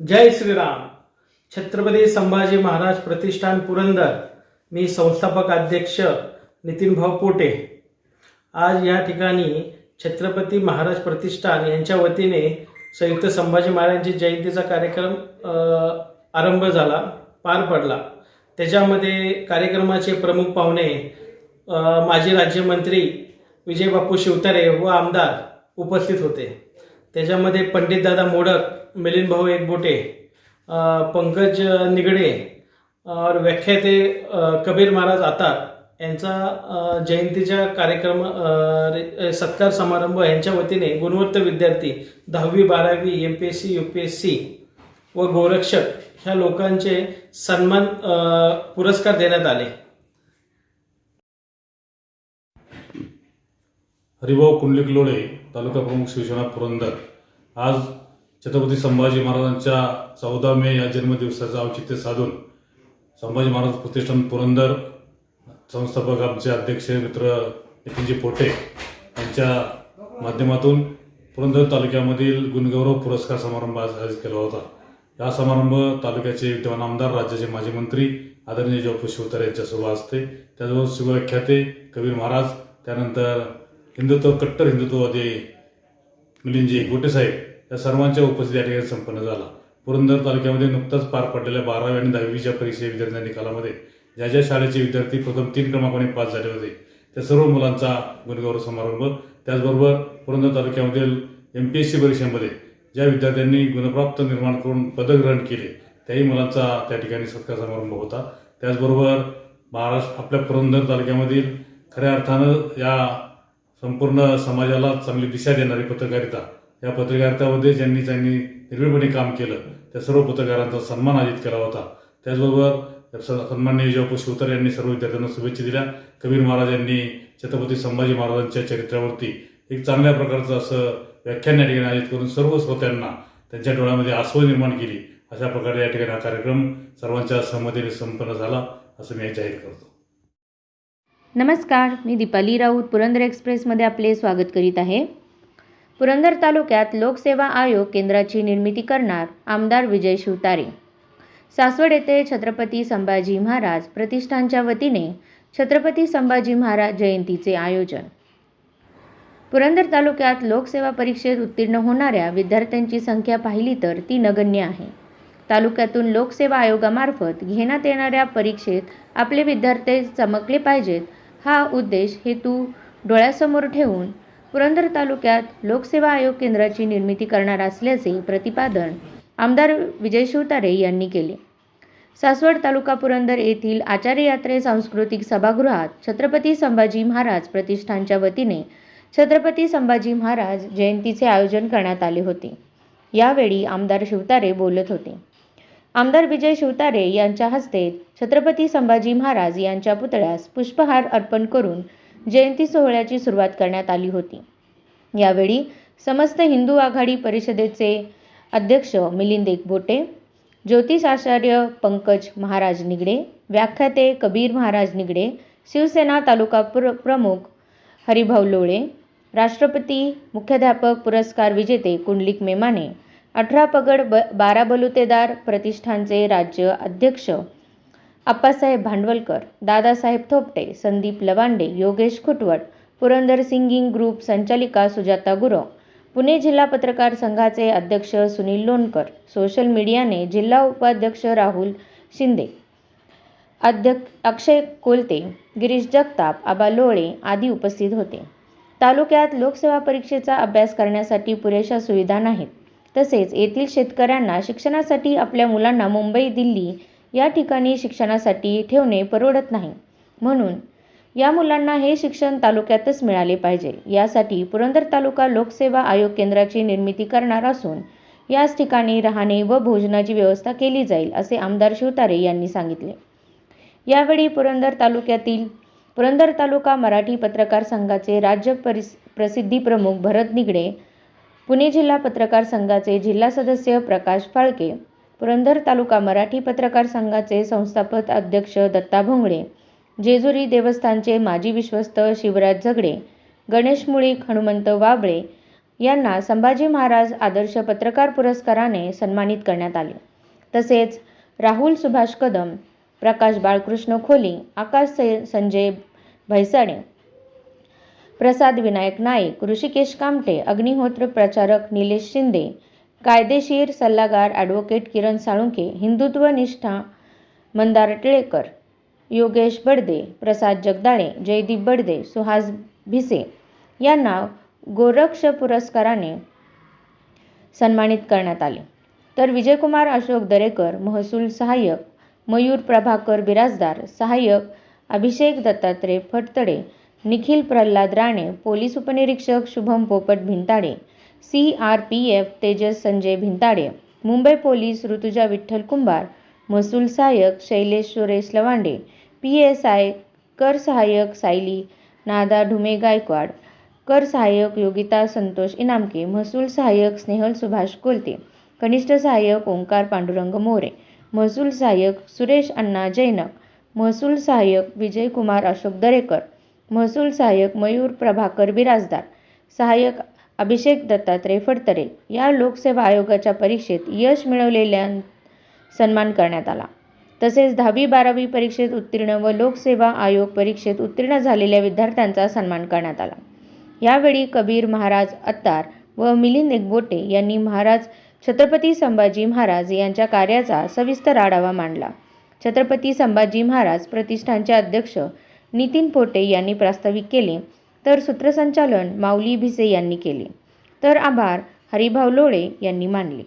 जय श्रीराम. छत्रपती संभाजी महाराज प्रतिष्ठान पुरंदर. मी संस्थापक अध्यक्ष नितीनभाऊ पोटे. आज या ठिकाणी छत्रपती महाराज प्रतिष्ठान यांच्या वतीने संयुक्त संभाजी महाराजांची जयंतीचा कार्यक्रम आरंभ झाला पार पडला. त्याच्यामध्ये कार्यक्रमाचे प्रमुख पाहुणे माजी राज्यमंत्री विजयबापू शिवतारे व आमदार उपस्थित होते. त्याच्यामध्ये पंडितदादा मोडक मिलिंद भाऊ एकबोटे पंकज निगडे और व्याख्याते कबीर महाराज आतार यांचा जयंतीच्या कार्यक्रम सत्कार समारंभ यांच्या वतीने गुणवत्ता विद्यार्थी दहावी बारावी M P S C U P S C व गोरक्षक ह्या लोकांचे सन्मान पुरस्कार देण्यात आले. हरिभाऊ कुंडलिक लोळे तालुका प्रमुख शिवसेना पुरंदर. आज छत्रपती संभाजी महाराजांच्या चौदा मे या जन्मदिवसाचं औचित्य साधून संभाजी महाराज प्रतिष्ठान पुरंदर संस्थापक आमचे अध्यक्ष मित्र नितीनजी पोटे यांच्या माध्यमातून पुरंदर तालुक्यामधील गुणगौरव पुरस्कार समारंभ आज आयोजित केला होता. हा समारंभ तालुक्याचे विद्यमान आमदार राज्याचे माजी मंत्री आदरणीय जयपूर शिवतारे यांच्या सोबत असते. त्याचबरोबर शिवव्याख्याते कबीर महाराज त्यानंतर हिंदुत्व कट्टर हिंदुत्ववादी मिलिंदजी गोटे साहेब या सर्वांच्या उपस्थिती या ठिकाणी संपन्न झाला. पुरंदर तालुक्यामध्ये नुकताच पार पडलेल्या बारावी आणि दहावीच्या परीक्षा विद्यार्थ्यांच्या निकालामध्ये ज्या ज्या शाळेचे विद्यार्थी प्रथम तीन क्रमांकाने पास झाले होते त्या सर्व मुलांचा गुणगौरव समारंभ त्याचबरोबर पुरंदर तालुक्यामधील एम पी एस सी परीक्षेमध्ये ज्या विद्यार्थ्यांनी गुणप्राप्त निर्माण करून पदक ग्रहण केले त्याही मुलांचा त्या ठिकाणी सत्कार समारंभ होता. त्याचबरोबर महाराष्ट्र आपल्या पुरंदर तालुक्यामधील खऱ्या अर्थानं या संपूर्ण समाजाला चांगली दिशा देणारी पत्रकारिता या पत्रकारितामध्ये ज्यांनी ज्यांनी निर्भीडपणे काम केलं त्या सर्व पत्रकारांचा सन्मान आयोजित केला होता. त्याचबरोबर स- सन्माननीय विजयपू शिवतर यांनी सर्व विद्यार्थ्यांना शुभेच्छा दिल्या. कबीर महाराज यांनी छत्रपती संभाजी महाराजांच्या चरित्रावरती एक चांगल्या प्रकारचं असं व्याख्यान या ठिकाणी आयोजित करून सर्व श्रोत्यांना त्यांच्या डोळ्यामध्ये आसव निर्माण केली. अशा प्रकारे या ठिकाणी हा कार्यक्रम सर्वांच्या सहमतीने संपन्न झाला असं मी जाहीर करतो. नमस्कार मी दीपाली राऊत पुरंदर एक्सप्रेसमध्ये आपले स्वागत करीत आहे. पुरंदर तालुक्यात लोकसेवा आयोग केंद्राची निर्मिती करणार आमदार विजय शिवतारे. सासवड येथे छत्रपती संभाजी महाराज प्रतिष्ठानच्या वतीने छत्रपती संभाजी महाराज जयंतीचे आयोजन. पुरंदर तालुक्यात लोकसेवा परीक्षेत उत्तीर्ण होणाऱ्या विद्यार्थ्यांची संख्या पाहिली तर ती नगण्य आहे. तालुक्यातून लोकसेवा आयोगामार्फत घेण्यात येणाऱ्या परीक्षेत आपले विद्यार्थी चमकले पाहिजेत हा उद्देश हेतू डोळ्यासमोर ठेवून पुरंदर तालुक्यात लोकसेवा आयोग केंद्राची निर्मिती करणार असल्याचे प्रतिपादन आमदार विजय शिवतारे यांनी केले. सासवड तालुका पुरंदर येथील आचार्य यात्रे सांस्कृतिक सभागृहात छत्रपती संभाजी महाराज प्रतिष्ठानच्या वतीने छत्रपती संभाजी महाराज जयंतीचे आयोजन करण्यात आले होते. यावेळी आमदार शिवतारे बोलत होते. आमदार विजय शिवतारे यांच्या हस्ते छत्रपती संभाजी महाराज यांच्या पुतळ्यास पुष्पहार अर्पण करून जयंती सोहळ्याची सुरुवात करण्यात आली होती. यावेळी समस्त हिंदू आघाडी परिषदेचे अध्यक्ष मिलिंद एकबोटे ज्योतिषाचार्य पंकज महाराज निगडे व्याख्याते कबीर महाराज निगडे शिवसेना तालुका प्र प्रमुख हरिभाऊ लोळे राष्ट्रपती मुख्याध्यापक पुरस्कार विजेते कुंडलिक मेमाने अठरा पगड ब बारा बलुतेदार प्रतिष्ठानचे राज्य अध्यक्ष आप्पासाहेब भांडवलकर दादासाहेब थोपटे संदीप लवांडे योगेश खुटवट पुरंदर सिंगिंग ग्रुप संचालिका सुजाता गुरव पुणे जिल्हा पत्रकार संघाचे अध्यक्ष सुनील लोणकर सोशल मीडियाने जिल्हा उपाध्यक्ष राहुल शिंदे अध्यक्ष अक्षय कोलते गिरीश जगताप आबा लोळे आदी उपस्थित होते. तालुक्यात लोकसेवा परीक्षेचा अभ्यास करण्यासाठी पुरेशा सुविधा नाहीत. तसेच येथील शेतकऱ्यांना शिक्षणासाठी आपल्या मुलांना मुंबई दिल्ली या ठिकाणी शिक्षणासाठी ठेवणे परवडत नाही. म्हणून या मुलांना हे शिक्षण तालुक्यातच मिळाले पाहिजे. यासाठी पुरंदर तालुका लोकसेवा आयोग केंद्राची निर्मिती करणार असून याच ठिकाणी राहणे व भोजनाची व्यवस्था केली जाईल असे आमदार शिवतारे यांनी सांगितले. यावेळी पुरंदर तालुक्यातील पुरंदर तालुका मराठी पत्रकार संघाचे राज्य परिस प्रसिद्धी प्रमुख भरत निगडे पुणे जिल्हा पत्रकार संघाचे जिल्हा सदस्य प्रकाश फाळके पुरंदर तालुका मराठी पत्रकार संघाचे संस्थापक अध्यक्ष दत्ता भोंगडे जेजुरी देवस्थानचे माजी विश्वस्त शिवराज झगडे गणेश मुळीक हनुमंत वाबळे यांना संभाजी महाराज आदर्श पत्रकार पुरस्काराने सन्मानित करण्यात आले. तसेच राहुल सुभाष कदम प्रकाश बाळकृष्ण खोली आकाश संजय भैसाडे प्रसाद विनायक नाईक ऋषिकेश कामटे अग्निहोत्र प्रचारक निलेश शिंदे कायदेशीर सल्लागार ॲडव्होकेट किरण साळुंके हिंदुत्व निष्ठा मंदार टिळेकर योगेश बडदे प्रसाद जगदाळे जयदीप बडदे सुहास भिसे यांना गोरक्ष पुरस्काराने सन्मानित करण्यात आले. तर विजयकुमार अशोक दरेकर महसूल सहाय्यक मयूर प्रभाकर बिराजदार सहाय्यक अभिषेक दत्तात्रय फटतडे निखिल प्रल्हाद राणे पोलीस उपनिरीक्षक Shubham Popat Bhintade C R P F Tejas Sanjay Bhintade Mumbai police Rutuja Vitthal Kumbhar महसूल सहाय्यक Shailesh Suresh Lavande P S I कर सहाय्यक सायली नादा ढुमे गायकवाड कर सहाय्यक योगिता संतोष इनामके महसूल सहाय्यक स्नेहल सुभाष कोलते कनिष्ठ सहाय्यक ओंकार पांडुरंग मोरे महसूल सहाय्यक सुरेश अण्णा जैनक महसूल सहाय्यक विजयकुमार अशोक दरेकर महसूल सहाय्यक मयूर प्रभाकर बिराजदार सहाय्यक अभिषेक दत्तात्रय फडतरे या लोकसेवा आयोगाच्या परीक्षेत यश मिळवलेल्या सन्मान करण्यात आला. तसेच दहावी बारावी परीक्षेत उत्तीर्ण व लोकसेवा आयोग परीक्षेत उत्तीर्ण झालेल्या विद्यार्थ्यांचा सन्मान करण्यात आला. यावेळी कबीर महाराज अत्तार व मिलिंद एकबोटे यांनी महाराज छत्रपती संभाजी महाराज यांच्या कार्याचा सविस्तर आढावा मांडला. छत्रपती संभाजी महाराज प्रतिष्ठानचे अध्यक्ष नितीन पोटे यांनी प्रास्ताविक केले तर सूत्रसंचालन माऊली भिसे यांनी केले. तर आभार हरिभाऊ लोळे यांनी मानले.